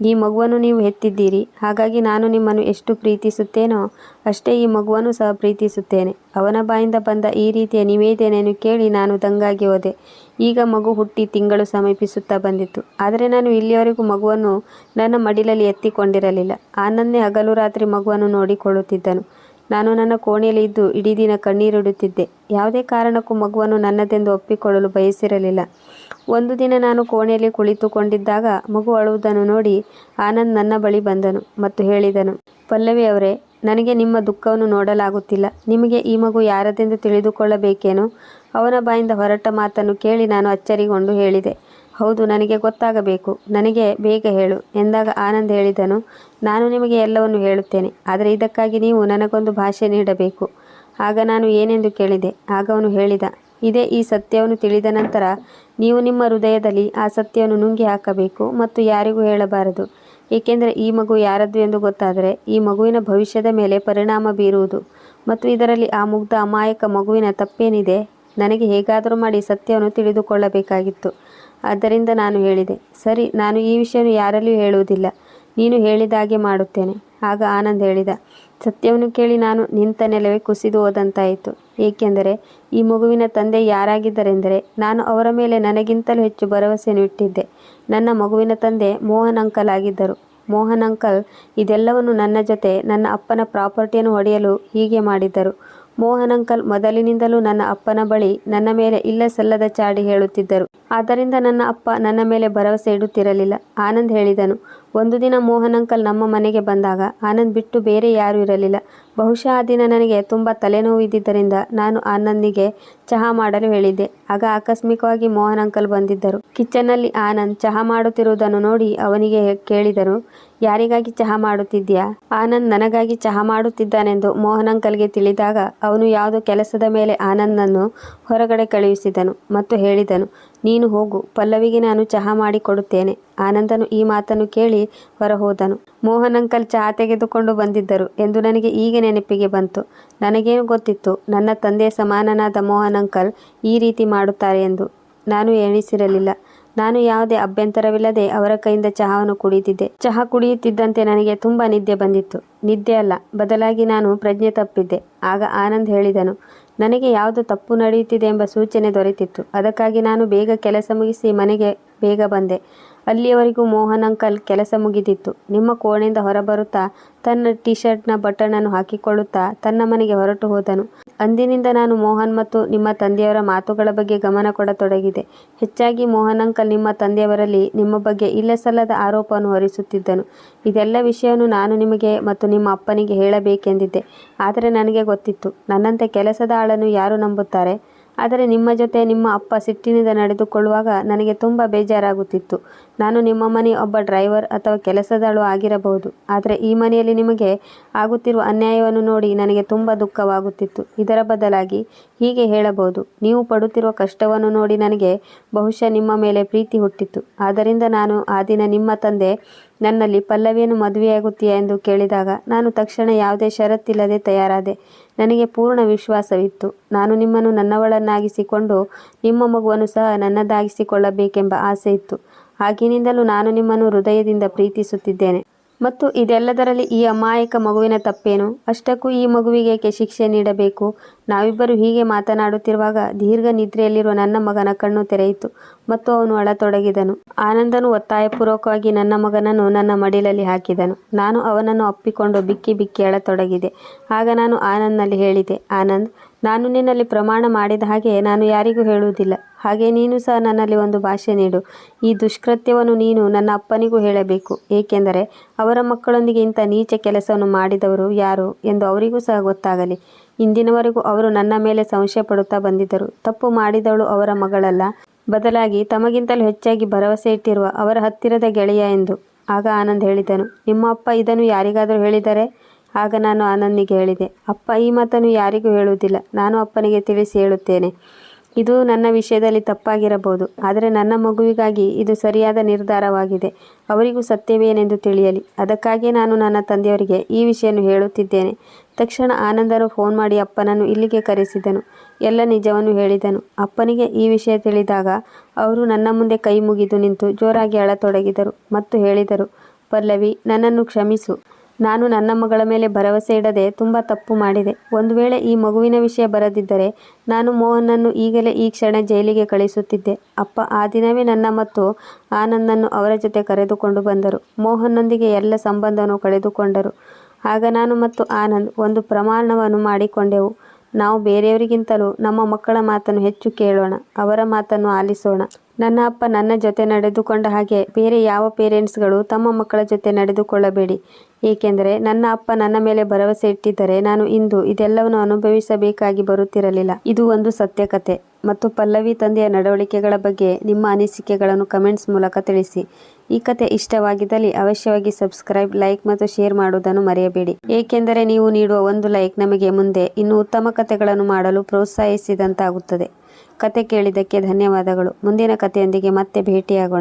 ಈ ಮಗುವನ್ನು ನೀವು ಹೆತ್ತಿದ್ದೀರಿ. ಹಾಗಾಗಿ ನಾನು ನಿಮ್ಮನ್ನು ಎಷ್ಟು ಪ್ರೀತಿಸುತ್ತೇನೋ ಅಷ್ಟೇ ಈ ಮಗುವನ್ನು ಸಹ ಪ್ರೀತಿಸುತ್ತೇನೆ. ಅವನ ಬಾಯಿಂದ ಬಂದ ಈ ರೀತಿಯ ನಿವೇದನೆಯನ್ನು ಕೇಳಿ ನಾನು ದಂಗಾಗಿ ಹೋದೆ. ಈಗ ಮಗು ಹುಟ್ಟಿ ತಿಂಗಳು ಸಮೀಪಿಸುತ್ತಾ ಬಂದಿತ್ತು. ಆದರೆ ನಾನು ಇಲ್ಲಿಯವರೆಗೂ ಮಗುವನ್ನು ನನ್ನ ಮಡಿಲಲ್ಲಿ ಎತ್ತಿಕೊಂಡಿರಲಿಲ್ಲ. ಆನಂದೇ ಹಗಲು ರಾತ್ರಿ ಮಗುವನ್ನು ನೋಡಿಕೊಳ್ಳುತ್ತಿದ್ದನು. ನಾನು ನನ್ನ ಕೋಣೆಯಲ್ಲಿ ಇದ್ದು ಇಡೀ ದಿನ ಕಣ್ಣೀರಿಡುತ್ತಿದ್ದೆ. ಯಾವುದೇ ಕಾರಣಕ್ಕೂ ಮಗುವನ್ನು ನನ್ನದೆಂದು ಒಪ್ಪಿಕೊಳ್ಳಲು ಬಯಸಿರಲಿಲ್ಲ. ಒಂದು ದಿನ ನಾನು ಕೋಣೆಯಲ್ಲಿ ಕುಳಿತುಕೊಂಡಿದ್ದಾಗ ಮಗು ಅಳುವುದನ್ನು ನೋಡಿ ಆನಂದ್ ನನ್ನ ಬಳಿ ಬಂದನು ಮತ್ತು ಹೇಳಿದನು, ಪಲ್ಲವಿ ಅವರೇ, ನನಗೆ ನಿಮ್ಮ ದುಃಖವನ್ನು ನೋಡಲಾಗುತ್ತಿಲ್ಲ. ನಿಮಗೆ ಈ ಮಗು ಯಾರದೆಂದು ತಿಳಿದುಕೊಳ್ಳಬೇಕೇನೋ? ಅವನ ಬಾಯಿಂದ ಹೊರಟ ಮಾತನ್ನು ಕೇಳಿ ನಾನು ಅಚ್ಚರಿಗೊಂಡು ಹೇಳಿದೆ, ಹೌದು, ನನಗೆ ಗೊತ್ತಾಗಬೇಕು. ನನಗೆ ಬೇಗ ಹೇಳು ಎಂದಾಗ ಆನಂದ್ ಹೇಳಿದನು ನಾನು ನಿಮಗೆ ಎಲ್ಲವನ್ನು ಹೇಳುತ್ತೇನೆ. ಆದರೆ ಇದಕ್ಕಾಗಿ ನೀವು ನನಗೊಂದು ಭಾಷೆ ನೀಡಬೇಕು. ಆಗ ನಾನು ಏನೆಂದು ಕೇಳಿದೆ? ಆಗ ಅವನು ಹೇಳಿದ, ಇದೇ ಈ ಸತ್ಯವನ್ನು ತಿಳಿದ ನಂತರ ನೀವು ನಿಮ್ಮ ಹೃದಯದಲ್ಲಿ ಆ ಸತ್ಯವನ್ನು ನುಂಗಿ ಹಾಕಬೇಕು ಮತ್ತು ಯಾರಿಗೂ ಹೇಳಬಾರದು. ಏಕೆಂದರೆ ಈ ಮಗು ಯಾರದ್ದು ಎಂದು ಗೊತ್ತಾದರೆ ಈ ಮಗುವಿನ ಭವಿಷ್ಯದ ಮೇಲೆ ಪರಿಣಾಮ ಬೀರುವುದು. ಮತ್ತು ಇದರಲ್ಲಿ ಆ ಮುಗ್ಧ ಅಮಾಯಕ ಮಗುವಿನ ತಪ್ಪೇನಿದೆ? ನನಗೆ ಹೇಗಾದರೂ ಮಾಡಿ ಸತ್ಯವನ್ನು ತಿಳಿದುಕೊಳ್ಳಬೇಕಾಗಿತ್ತು. ಆದ್ದರಿಂದ ನಾನು ಹೇಳಿದೆ, ಸರಿ, ನಾನು ಈ ವಿಷಯವನ್ನು ಯಾರಲ್ಲಿಯೂ ಹೇಳುವುದಿಲ್ಲ. ನೀನು ಹೇಳಿದಾಗೆ ಮಾಡುತ್ತೇನೆ. ಆಗ ಆನಂದ್ ಹೇಳಿದ, ಸತ್ಯವನ್ನು ಕೇಳಿ ನಾನು ನಿಂತ ನೆಲವೇ ಕುಸಿದು ಹೋದಂತಾಯಿತು. ಏಕೆಂದರೆ ಈ ಮಗುವಿನ ತಂದೆ ಯಾರಾಗಿದ್ದರೆಂದರೆ ನಾನು ಅವರ ಮೇಲೆ ನನಗಿಂತಲೂ ಹೆಚ್ಚು ಭರವಸೆಯನ್ನು ಇಟ್ಟಿದ್ದೆ. ನನ್ನ ಮಗುವಿನ ತಂದೆ ಮೋಹನ್ ಅಂಕಲ್ ಆಗಿದ್ದರು. ಮೋಹನ್ ಅಂಕಲ್ ಇದೆಲ್ಲವನ್ನು ನನ್ನ ಜೊತೆ ನನ್ನ ಅಪ್ಪನ ಪ್ರಾಪರ್ಟಿಯನ್ನು ಹೊಡೆಯಲು ಹೀಗೆ ಮಾಡಿದ್ದರು. ಮೋಹನ್ ಅಂಕಲ್ ಮೊದಲಿನಿಂದಲೂ ನನ್ನ ಅಪ್ಪನ ಬಳಿ ನನ್ನ ಮೇಲೆ ಇಲ್ಲ ಸಲ್ಲದ ಚಾಡಿ ಹೇಳುತ್ತಿದ್ದರು. ಆದ್ದರಿಂದ ನನ್ನ ಅಪ್ಪ ನನ್ನ ಮೇಲೆ ಭರವಸೆ ಇಡುತ್ತಿರಲಿಲ್ಲ. ಆನಂದ್ ಹೇಳಿದನು, ಒಂದು ದಿನ ಮೋಹನ್ ಅಂಕಲ್ ನಮ್ಮ ಮನೆಗೆ ಬಂದಾಗ ಆನಂದ್ ಬಿಟ್ಟು ಬೇರೆ ಯಾರೂ ಇರಲಿಲ್ಲ. ಬಹುಶಃ ಆ ದಿನ ನನಗೆ ತುಂಬ ತಲೆನೋವು ಇದ್ದಿದ್ದರಿಂದ ನಾನು ಆನಂದಿಗೆ ಚಹಾ ಮಾಡಲು ಹೇಳಿದ್ದೆ. ಆಗ ಆಕಸ್ಮಿಕವಾಗಿ ಮೋಹನ್ ಅಂಕಲ್ ಬಂದಿದ್ದರು. ಕಿಚನ್ನಲ್ಲಿ ಆನಂದ್ ಚಹಾ ಮಾಡುತ್ತಿರುವುದನ್ನು ನೋಡಿ ಅವನಿಗೆ ಕೇಳಿದರು, ಯಾರಿಗಾಗಿ ಚಹಾ ಮಾಡುತ್ತಿದ್ದೀಯಾ? ಆನಂದ್, ನನಗಾಗಿ ಚಹಾ ಮಾಡುತ್ತಿದ್ದಾನೆಂದು ಮೋಹನ್ ಅಂಕಲ್ಗೆ ತಿಳಿದಾಗ ಅವನು ಯಾವುದೋ ಕೆಲಸದ ಮೇಲೆ ಆನಂದನ್ನು ಹೊರಗಡೆ ಕಳುಹಿಸಿದನು ಮತ್ತು ಹೇಳಿದನು, ನೀನು ಹೋಗು, ಪಲ್ಲವಿಗೆ ನಾನು ಚಹಾ ಮಾಡಿ ಕೊಡುತ್ತೇನೆ. ಆನಂದನು ಈ ಮಾತನ್ನು ಕೇಳಿ ಹೊರಹೋದನು. ಮೋಹನ್ ಅಂಕಲ್ ಚಹಾ ತೆಗೆದುಕೊಂಡು ಬಂದಿದ್ದರು ಎಂದು ನನಗೆ ಈಗ ನೆನಪಿಗೆ ಬಂತು. ನನಗೇನು ಗೊತ್ತಿತ್ತು, ನನ್ನ ತಂದೆಯ ಸಮಾನನಾದ ಮೋಹನ್ ಅಂಕಲ್ ಈ ರೀತಿ ಮಾಡುತ್ತಾರೆ ಎಂದು. ನಾನು ಎಣಿಸಿರಲಿಲ್ಲ. ನಾನು ಯಾವುದೇ ಅಭ್ಯಂತರವಿಲ್ಲದೆ ಅವರ ಕೈಯಿಂದ ಚಹಾವನ್ನು ಕುಡಿಯುತ್ತಿದ್ದೆ. ಚಹಾ ಕುಡಿಯುತ್ತಿದ್ದಂತೆ ನನಗೆ ತುಂಬ ನಿದ್ದೆ ಬಂದಿತ್ತು. ನಿದ್ದೆ ಅಲ್ಲ, ಬದಲಾಗಿ ನಾನು ಪ್ರಜ್ಞೆ ತಪ್ಪಿದ್ದೆ. ಆಗ ಆನಂದ್ ಹೇಳಿದನು, ನನಗೆ ಯಾವುದು ತಪ್ಪು ನಡೆಯುತ್ತಿದೆ ಎಂಬ ಸೂಚನೆ ದೊರೆತಿತ್ತು. ಅದಕ್ಕಾಗಿ ನಾನು ಬೇಗ ಕೆಲಸ ಮುಗಿಸಿ ಮನೆಗೆ ಬೇಗ ಬಂದೆ. ಅಲ್ಲಿಯವರೆಗೂ ಮೋಹನ್ ಅಂಕಲ್ ಕೆಲಸ ಮುಗಿದಿತ್ತು. ನಿಮ್ಮ ಕೋಣೆಯಿಂದ ಹೊರಬರುತ್ತಾ ತನ್ನ ಟಿ ಶರ್ಟ್ನ ಬಟನನ್ನು ಹಾಕಿಕೊಳ್ಳುತ್ತಾ ತನ್ನ ಮನೆಗೆ ಹೊರಟು ಹೋದನು. ಅಂದಿನಿಂದ ನಾನು ಮೋಹನ್ ಮತ್ತು ನಿಮ್ಮ ತಂದೆಯವರ ಮಾತುಗಳ ಬಗ್ಗೆ ಗಮನ ಕೊಡತೊಡಗಿದೆ. ಹೆಚ್ಚಾಗಿ ಮೋಹನ್ ಅಂಕಲ್ ನಿಮ್ಮ ತಂದೆಯವರಲ್ಲಿ ನಿಮ್ಮ ಬಗ್ಗೆ ಇಲ್ಲಸಲ್ಲದ ಆರೋಪವನ್ನು ಹೊರಿಸುತ್ತಿದ್ದನು. ಇದೆಲ್ಲ ವಿಷಯವನ್ನು ನಾನು ನಿಮಗೆ ಮತ್ತು ನಿಮ್ಮ ಅಪ್ಪನಿಗೆ ಹೇಳಬೇಕೆಂದಿದ್ದೆ. ಆದರೆ ನನಗೆ ಗೊತ್ತಿತ್ತು. ನನ್ನಂತೆ ಕೆಲಸದ ಆಳನ್ನು ಯಾರು ನಂಬುತ್ತಾರೆ? ಆದರೆ ನಿಮ್ಮ ಜೊತೆ ನಿಮ್ಮ ಅಪ್ಪ ಸಿಟ್ಟಿನಿಂದ ನಡೆದುಕೊಳ್ಳುವಾಗ ನನಗೆ ತುಂಬ ಬೇಜಾರಾಗುತ್ತಿತ್ತು. ನಾನು ನಿಮ್ಮ ಮನೆ ಒಬ್ಬ ಡ್ರೈವರ್ ಅಥವಾ ಕೆಲಸದಳು ಆಗಿರಬಹುದು. ಆದರೆ ಈ ಮನೆಯಲ್ಲಿ ನಿಮಗೆ ಆಗುತ್ತಿರುವ ಅನ್ಯಾಯವನ್ನು ನೋಡಿ ನನಗೆ ತುಂಬ ದುಃಖವಾಗುತ್ತಿತ್ತು. ಇದರ ಬದಲಾಗಿ ಹೀಗೆ ಹೇಳಬಹುದು. ನೀವು ಪಡುತ್ತಿರುವ ಕಷ್ಟವನ್ನು ನೋಡಿ ನನಗೆ ಬಹುಶಃ ನಿಮ್ಮ ಮೇಲೆ ಪ್ರೀತಿ ಹುಟ್ಟಿತ್ತು. ಆದ್ದರಿಂದ ನಾನು ಆ ದಿನ ನಿಮ್ಮ ತಂದೆ ನನ್ನಲ್ಲಿ ಪಲ್ಲವಿಯನ್ನು ಮದುವೆಯಾಗುತ್ತೀಯಾ ಎಂದು ಕೇಳಿದಾಗ, ನಾನು ತಕ್ಷಣ ಯಾವುದೇ ಷರತ್ತಿಲ್ಲದೆ ತಯಾರಾದೆ. ನನಗೆ ಪೂರ್ಣ ವಿಶ್ವಾಸವಿತ್ತು. ನಾನು ನಿಮ್ಮನ್ನು ನನ್ನವಳನ್ನಾಗಿಸಿಕೊಂಡು ನಿಮ್ಮ ಮಗುವನ್ನು ಸಹ ನನ್ನದಾಗಿಸಿಕೊಳ್ಳಬೇಕೆಂಬ ಆಸೆ ಇತ್ತು ಆಗಿನಿಂದಲೂ ನಾನು ನಿಮ್ಮನ್ನು ಹೃದಯದಿಂದ ಪ್ರೀತಿಸುತ್ತಿದ್ದೇನೆ. ಮತ್ತು ಇದೆಲ್ಲದರಲ್ಲಿ ಈ ಅಮಾಯಕ ಮಗುವಿನ ತಪ್ಪೇನು? ಅಷ್ಟಕ್ಕೂ ಈ ಮಗುವಿಗೆ ಏಕೆ ಶಿಕ್ಷೆ ನೀಡಬೇಕು? ನಾವಿಬ್ಬರು ಹೀಗೆ ಮಾತನಾಡುತ್ತಿರುವಾಗ ದೀರ್ಘ ನಿದ್ರೆಯಲ್ಲಿರುವ ನನ್ನ ಮಗನ ಕಣ್ಣು ತೆರೆಯಿತು ಮತ್ತು ಅವನು ಅಳತೊಡಗಿದನು. ಆನಂದನು ಒತ್ತಾಯಪೂರ್ವಕವಾಗಿ ನನ್ನ ಮಗನನ್ನು ನನ್ನ ಮಡಿಲಲ್ಲಿ ಹಾಕಿದನು. ನಾನು ಅವನನ್ನು ಅಪ್ಪಿಕೊಂಡು ಬಿಕ್ಕಿ ಬಿಕ್ಕಿ ಅಳತೊಡಗಿದೆ. ಆಗ ನಾನು ಆನಂದ್ನಲ್ಲಿ ಹೇಳಿದೆ, ಆನಂದ್ ನಾನು ನಿನ್ನಲ್ಲಿ ಪ್ರಮಾಣ ಮಾಡಿದ ಹಾಗೆ ನಾನು ಯಾರಿಗೂ ಹೇಳುವುದಿಲ್ಲ. ಹಾಗೆ ನೀನು ಸಹ ನನ್ನಲ್ಲಿ ಒಂದು ಭಾಷೆ ನೀಡು. ಈ ದುಷ್ಕೃತ್ಯವನ್ನು ನೀನು ನನ್ನ ಅಪ್ಪನಿಗೂ ಹೇಳಬೇಕು. ಏಕೆಂದರೆ ಅವರ ಮಕ್ಕಳೊಂದಿಗೆ ಇಂಥ ನೀಚ ಕೆಲಸವನ್ನು ಮಾಡಿದವರು ಯಾರು ಎಂದು ಅವರಿಗೂ ಸಹ ಗೊತ್ತಾಗಲಿ. ಇಂದಿನವರೆಗೂ ಅವರು ನನ್ನ ಮೇಲೆ ಸಂಶಯ ಪಡುತ್ತಾ ಬಂದಿದ್ದರು. ತಪ್ಪು ಮಾಡಿದವಳು ಅವರ ಮಗಳಲ್ಲ. ಬದಲಾಗಿ ತಮಗಿಂತಲೂ ಹೆಚ್ಚಾಗಿ ಭರವಸೆ ಇಟ್ಟಿರುವ ಅವರ ಹತ್ತಿರದ ಗೆಳೆಯ ಎಂದು. ಆಗ ಆನಂದ್ ಹೇಳಿದನು, ನಿಮ್ಮ ಅಪ್ಪ ಇದನ್ನು ಯಾರಿಗಾದರೂ ಹೇಳಿದರೆ? ಆಗ ನಾನು ಆನಂದಿಗೆ ಹೇಳಿದೆ, ಅಪ್ಪ, ಈ ಮಾತನ್ನು ಯಾರಿಗೂ ಹೇಳುವುದಿಲ್ಲ. ನಾನು ಅಪ್ಪನಿಗೆ ತಿಳಿಸಿ ಹೇಳುತ್ತೇನೆ. ಇದು ನನ್ನ ವಿಷಯದಲ್ಲಿ ತಪ್ಪಾಗಿರಬಹುದು. ಆದರೆ ನನ್ನ ಮಗುವಿಗಾಗಿ ಇದು ಸರಿಯಾದ ನಿರ್ಧಾರವಾಗಿದೆ. ಅವರಿಗೂ ಸತ್ಯವೇನೆಂದು ತಿಳಿಯಲಿ. ಅದಕ್ಕಾಗಿ ನಾನು ನನ್ನ ತಂದೆಯವರಿಗೆ ಈ ವಿಷಯವನ್ನು ಹೇಳುತ್ತಿದ್ದೇನೆ. ತಕ್ಷಣ ಆನಂದರು ಫೋನ್ ಮಾಡಿ ಅಪ್ಪನನ್ನು ಇಲ್ಲಿಗೆ ಕರೆಸಿದನು. ಎಲ್ಲ ನಿಜವನ್ನು ಹೇಳಿದನು. ಅಪ್ಪನಿಗೆ ಈ ವಿಷಯ ತಿಳಿದಾಗ ಅವರು ನನ್ನ ಮುಂದೆ ಕೈ ಮುಗಿದು ನಿಂತು ಜೋರಾಗಿ ಅಳತೊಡಗಿದರು ಮತ್ತು ಹೇಳಿದರು, ಪಲ್ಲವಿ, ನನ್ನನ್ನು ಕ್ಷಮಿಸು. ನಾನು ನನ್ನ ಮಗಳ ಮೇಲೆ ಭರವಸೆ ಇಡದೆ ತುಂಬ ತಪ್ಪು ಮಾಡಿದೆ. ಒಂದು ವೇಳೆ ಈ ಮಗುವಿನ ವಿಷಯ ಬರದಿದ್ದರೆ ನಾನು ಮೋಹನನ್ನು ಈಗಲೇ ಈ ಕ್ಷಣ ಜೈಲಿಗೆ ಕಳಿಸುತ್ತಿದ್ದೆ. ಅಪ್ಪ, ಆ ದಿನವೇ ನನ್ನ ಮತ್ತು ಆನಂದನ್ನು ಅವರ ಜೊತೆ ಕರೆದುಕೊಂಡು ಬಂದರು. ಮೋಹನ್ನೊಂದಿಗೆ ಎಲ್ಲ ಸಂಬಂಧವನ್ನು ಕಳೆದುಕೊಂಡರು. ಆಗ ನಾನು ಮತ್ತು ಆನಂದ್ ಒಂದು ಪ್ರಮಾಣವನ್ನು ಮಾಡಿಕೊಂಡೆವು. ನಾವು ಬೇರೆಯವರಿಗಿಂತಲೂ ನಮ್ಮ ಮಕ್ಕಳ ಮಾತನ್ನು ಹೆಚ್ಚು ಕೇಳೋಣ, ಅವರ ಮಾತನ್ನು ಆಲಿಸೋಣ. ನನ್ನ ಅಪ್ಪ ನನ್ನ ಜೊತೆ ನಡೆದುಕೊಂಡ ಹಾಗೆ ಬೇರೆ ಯಾವ ಪೇರೆಂಟ್ಸ್ಗಳು ತಮ್ಮ ಮಕ್ಕಳ ಜೊತೆ ನಡೆದುಕೊಳ್ಳಬೇಡಿ. ಏಕೆಂದರೆ ನನ್ನ ಅಪ್ಪ ನನ್ನ ಮೇಲೆ ಭರವಸೆ ಇಟ್ಟಿದ್ದರೆ ನಾನು ಇಂದು ಇದೆಲ್ಲವನ್ನು ಅನುಭವಿಸಬೇಕಾಗಿ ಬರುತ್ತಿರಲಿಲ್ಲ. ಇದು ಒಂದು ಸತ್ಯ ಕತೆ ಮತ್ತು ಪಲ್ಲವಿ ತಂದೆಯ ನಡವಳಿಕೆಗಳ ಬಗ್ಗೆ ನಿಮ್ಮ ಅನಿಸಿಕೆಗಳನ್ನು ಕಮೆಂಟ್ಸ್ ಮೂಲಕ ತಿಳಿಸಿ. ಈ ಕತೆ ಇಷ್ಟವಾಗಿದ್ದಲ್ಲಿ ಅವಶ್ಯವಾಗಿ ಸಬ್ಸ್ಕ್ರೈಬ್, ಲೈಕ್ ಮತ್ತು ಶೇರ್ ಮಾಡುವುದನ್ನು ಮರೆಯಬೇಡಿ. ಏಕೆಂದರೆ ನೀವು ನೀಡುವ ಒಂದು ಲೈಕ್ ನಮಗೆ ಮುಂದೆ ಇನ್ನೂ ಉತ್ತಮ ಕಥೆಗಳನ್ನು ಮಾಡಲು ಪ್ರೋತ್ಸಾಹಿಸಿದಂತಾಗುತ್ತದೆ. ಕತೆ ಕೇಳಿದ್ದಕ್ಕೆ ಧನ್ಯವಾದಗಳು. ಮುಂದಿನ ಕಥೆಯೊಂದಿಗೆ ಮತ್ತೆ ಭೇಟಿಯಾಗೋಣ.